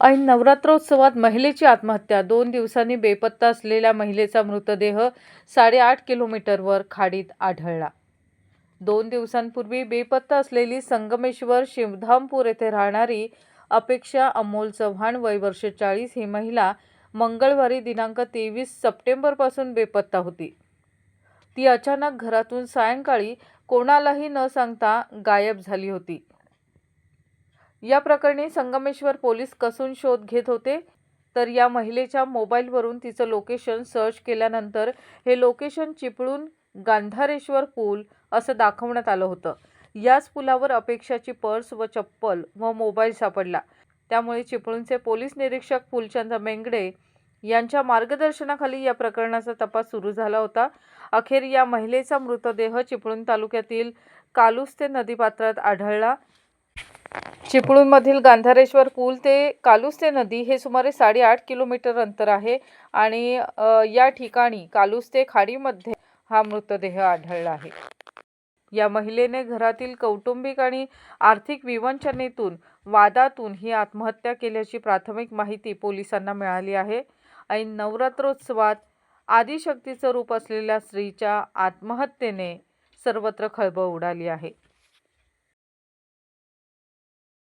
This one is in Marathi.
ऐन नवरात्रोत्सवात महिलेची आत्महत्या. दोन दिवसांनी बेपत्ता असलेल्या महिलेचा मृतदेह साडेआठ किलोमीटरवर खाडीत आढळला. दोन दिवसांपूर्वी बेपत्ता असलेली संगमेश्वर शिवधामपूर येथे राहणारी अपेक्षा अमोल चव्हाण वय वर्ष चाळीस ही महिला मंगळवारी दिनांक तेवीस सप्टेंबरपासून बेपत्ता होती. ती अचानक घरातून सायंकाळी कोणालाही न सांगता गायब झाली होती. या प्रकरणी संगमेश्वर पोलीस कसून शोध घेत होते. तर या महिलेच्या मोबाईलवरून तिचं लोकेशन सर्च केल्यानंतर हे लोकेशन चिपळून गांधारेश्वर पूल असं दाखवण्यात आलं होतं. याच पुलावर अपेक्षाची पर्स व चप्पल व मोबाईल सापडला. त्यामुळे चिपळूणचे पोलीस निरीक्षक फुलचंद मेंगडे यांच्या मार्गदर्शनाखाली या प्रकरणाचा तपास सुरू झाला होता. अखेर या महिलेचा मृतदेह चिपळूण तालुक्यातील कालुस्ते नदीपात्रात आढळला. चिपळूणमधील गांधारेश्वर पूल ते कालुस्ते नदी हे सुमारे साडेआठ किलोमीटर अंतर आहे आणि या ठिकाणी कालुस्ते खाडीमध्ये हा मृतदेह आढळला आहे. या महिलेने घरातील कौटुंबिक आणि आर्थिक विवंचनेतून वादातून ही आत्महत्या केल्याची प्राथमिक माहिती पोलिसांना मिळाली आहे. ऐन नवरात्रोत्सवात आदिशक्तीचं रूप असलेल्या स्त्रीच्या आत्महत्येने सर्वत्र खळबळ उडाली आहे.